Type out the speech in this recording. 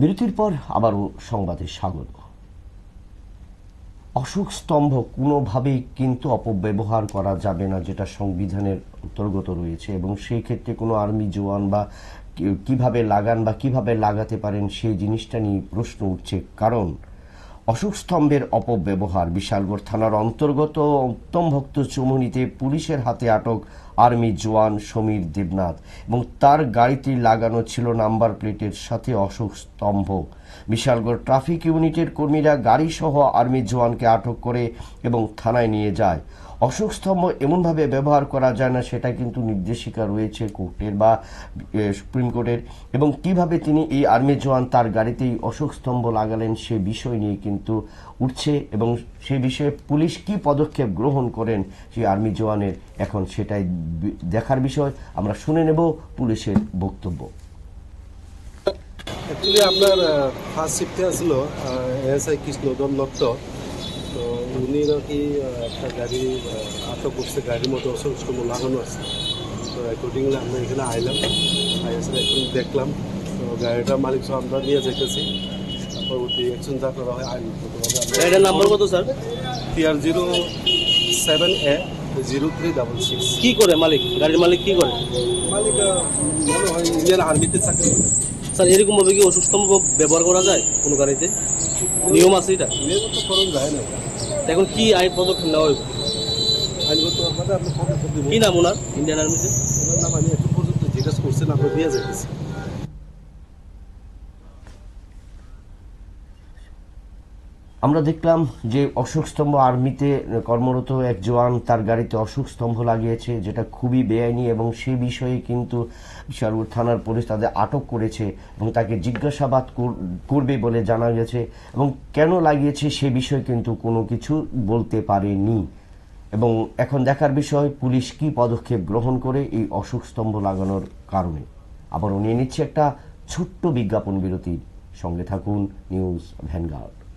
বিরতির পর আবারও সংবাদে স্বাগত। অশোক স্তম্ভ কোনোভাবেই কিন্তু অপব্যবহার করা যাবে না, যেটা সংবিধানের অন্তর্গত রয়েছে, এবং সেই ক্ষেত্রে কোনো আর্মি জওয়ান বা কীভাবে লাগান বা কীভাবে লাগাতে পারেন সেই জিনিসটা নিয়ে প্রশ্ন উঠছে। কারণ অশোক স্তম্ভের অপব্যবহার, বিশালগড় থানার অন্তর্গত উত্তম ভক্ত চুমুনিতে পুলিশের হাতে আটক আর্মি জওয়ান সমীর দেবনাথ। এবং তার গাড়িতে লাগানো ছিল নাম্বার প্লেটের সাথে অশোক স্তম্ভ। বিশালগড় ট্রাফিক ইউনিটের কর্মীরা গাড়ি সহ আর্মি জওয়ানকে আটক করে এবং থানায় নিয়ে যায়। অশোক স্তম্ভ এমনভাবে ব্যবহার করা যায় না, সেটা কিন্তু নির্দেশিকা রয়েছে কোর্টের বা সুপ্রিম কোর্টের। এবং কীভাবে তিনি এই আর্মি জওয়ান তার গাড়িতেই অশোক স্তম্ভ লাগালেন সে বিষয় নিয়ে কিন্তু উঠছে এবং সে বিষয়ে পুলিশ কি পদক্ষেপ গ্রহণ করেন সেই আর্মি জওয়ানের, এখন সেটাই দেখার বিষয় আমরা শুনে নেব পুলিশের বক্তব্য। অ্যাকচুয়ালি আপনার ফার্স্ট শিফটে আসলো এএসআই কৃষ্ণধন দত্ত। তো উনি নাকি একটা গাড়ি আটক করছে গাড়ির মধ্যে অসংখ্য লাগানো আছে। তো অ্যাকর্ডিংলি আমরা এখানে আইলাম আইসে এখন দেখলাম। তো গাড়িটার মালিক সহ আমরা নিয়ে যেতেছি। পরবর্তী অ্যাকশন যা করা হয় আইন গাড়িটার নাম্বার কত sir T R zero seven A zero three double six. কি করে মালিক? গাড়ির মালিক কি করে? মালিক মনে হয় ইন্ডিয়ান আর্মিতে চাকরি করে। স্যার এরকম ভাবে কি অসুস্থ ব্যবহার করা যায় কোনো গাড়িতে? নিয়ম আছে এটা? নিয়ে তো খরচ যায় না। এখন কি আইন পদক্ষেপ নেওয়া হইব? আইনগত ব্যাপারে আপনি পদক্ষেপ কি নাম ওনার? ইন্ডিয়ান আর্মিতে ওনার নাম আমি এখন পর্যন্ত জিজ্ঞাসা করছেন আমরা দিয়ে যাইতেছি আমরা দেখলাম যে অশোক স্তম্ভ আর্মিতে কর্মরত এক জওয়ান তার গাড়িতে অশোক স্তম্ভ লাগিয়েছে, যেটা খুবই বেআইনি এবং সেই বিষয়ে কিন্তু বিশালপুর থানার পুলিশ তাদের আটক করেছে এবং তাকে জিজ্ঞাসাবাদ কর- করবে বলে জানা গেছে এবং কেন লাগিয়েছে সে বিষয়ে কিন্তু কোনো কিছু বলতে পারেনি। এবং এখন দেখার বিষয়, পুলিশ কি পদক্ষেপ গ্রহণ করে এই অশোক স্তম্ভ লাগানোর কারণে? আবারও নিয়ে নিচ্ছে একটা ছোট্ট বিজ্ঞাপন বিরতির। সঙ্গে থাকুন, নিউজ ভ্যানগার্ড।